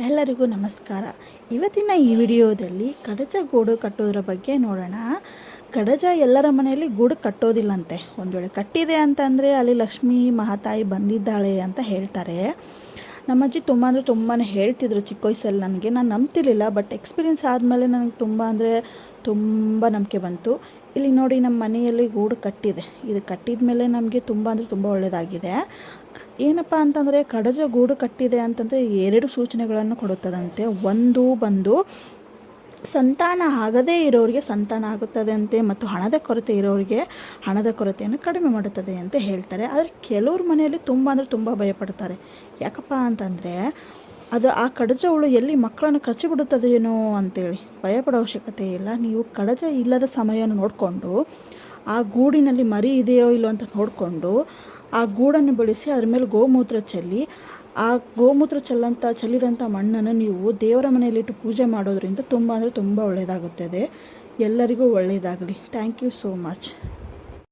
ಎಲ್ಲರಿಗೂ ನಮಸ್ಕಾರ. ಇವತ್ತಿನ ಈ ವಿಡಿಯೋದಲ್ಲಿ ಕಡಜ ಗೂಡು ಕಟ್ಟೋದ್ರ ಬಗ್ಗೆ ನೋಡೋಣ. ಕಡಜ ಎಲ್ಲರ ಮನೆಯಲ್ಲಿ ಗೂಡು ಕಟ್ಟೋದಿಲ್ಲಂತೆ. ಒಂದು ವೇಳೆ ಕಟ್ಟಿದೆ ಅಂತಂದರೆ ಅಲ್ಲಿ ಲಕ್ಷ್ಮೀ ಮಹಾತಾಯಿ ಬಂದಿದ್ದಾಳೆ ಅಂತ ಹೇಳ್ತಾರೆ. ನಮ್ಮ ಅಜ್ಜಿ ತುಂಬ ಅಂದರೆ ತುಂಬಾ ಹೇಳ್ತಿದ್ರು ಚಿಕ್ಕ ವಯಸ್ಸಲ್ಲಿ ನನಗೆ. ನಾನು ನಂಬ್ತಿರ್ಲಿಲ್ಲ ಬಟ್ ಎಕ್ಸ್ಪೀರಿಯೆನ್ಸ್ ಆದಮೇಲೆ ನನಗೆ ತುಂಬ ಅಂದರೆ ತುಂಬ ನಂಬಿಕೆ ಬಂತು. ಇಲ್ಲಿ ನೋಡಿ ನಮ್ಮ ಮನೆಯಲ್ಲಿ ಗೂಡು ಕಟ್ಟಿದೆ. ಇದು ಕಟ್ಟಿದ ಮೇಲೆ ನಮಗೆ ತುಂಬ ಅಂದರೆ ತುಂಬ ಒಳ್ಳೆಯದಾಗಿದೆ ಏನಪ್ಪ ಅಂತಂದರೆ, ಕಡಜ ಗೂಡು ಕಟ್ಟಿದೆ ಅಂತಂದರೆ ಎರಡು ಸೂಚನೆಗಳನ್ನು ಕೊಡುತ್ತದಂತೆ. ಒಂದು ಬಂದು ಸಂತಾನ ಆಗದೇ ಇರೋರಿಗೆ ಸಂತಾನ ಆಗುತ್ತದೆ ಅಂತೆ ಮತ್ತು ಹಣದ ಕೊರತೆ ಇರೋರಿಗೆ ಹಣದ ಕೊರತೆಯನ್ನು ಕಡಿಮೆ ಮಾಡುತ್ತದೆ ಅಂತ ಹೇಳ್ತಾರೆ. ಆದರೆ ಕೆಲವ್ರ ಮನೆಯಲ್ಲಿ ತುಂಬ ಅಂದರೆ ತುಂಬ ಭಯಪಡ್ತಾರೆ. ಯಾಕಪ್ಪ ಅಂತಂದರೆ ಅದು ಆ ಕಡಜ ಹುಳು ಎಲ್ಲಿ ಮಕ್ಕಳನ್ನು ಕಚ್ಚಿಬಿಡುತ್ತದೇನೋ ಅಂತೇಳಿ ಭಯಪಡೋ ಅವಶ್ಯಕತೆ ಇಲ್ಲ. ನೀವು ಕಡಜ ಇಲ್ಲದ ಸಮಯವನ್ನು ನೋಡಿಕೊಂಡು, ಆ ಗೂಡಿನಲ್ಲಿ ಮರಿ ಇದೆಯೋ ಇಲ್ಲೋ ಅಂತ ನೋಡಿಕೊಂಡು, ಆ ಗೂಡನ್ನು ಬೆಳೆಸಿ ಅದ್ರ ಮೇಲೆ ಗೋಮೂತ್ರ ಚೆಲ್ಲಿ ಆ ಗೋಮೂತ್ರ ಚೆಲ್ಲಂಥ ಚೆಲ್ಲಿದಂಥ ಮಣ್ಣನ್ನು ನೀವು ದೇವರ ಮನೆಯಲ್ಲಿಟ್ಟು ಪೂಜೆ ಮಾಡೋದ್ರಿಂದ ತುಂಬ ಅಂದರೆ ತುಂಬ ಒಳ್ಳೆಯದಾಗುತ್ತದೆ ಎಲ್ಲರಿಗೂ ಒಳ್ಳೆಯದಾಗಲಿ ಥ್ಯಾಂಕ್ ಯು ಸೋ ಮಚ್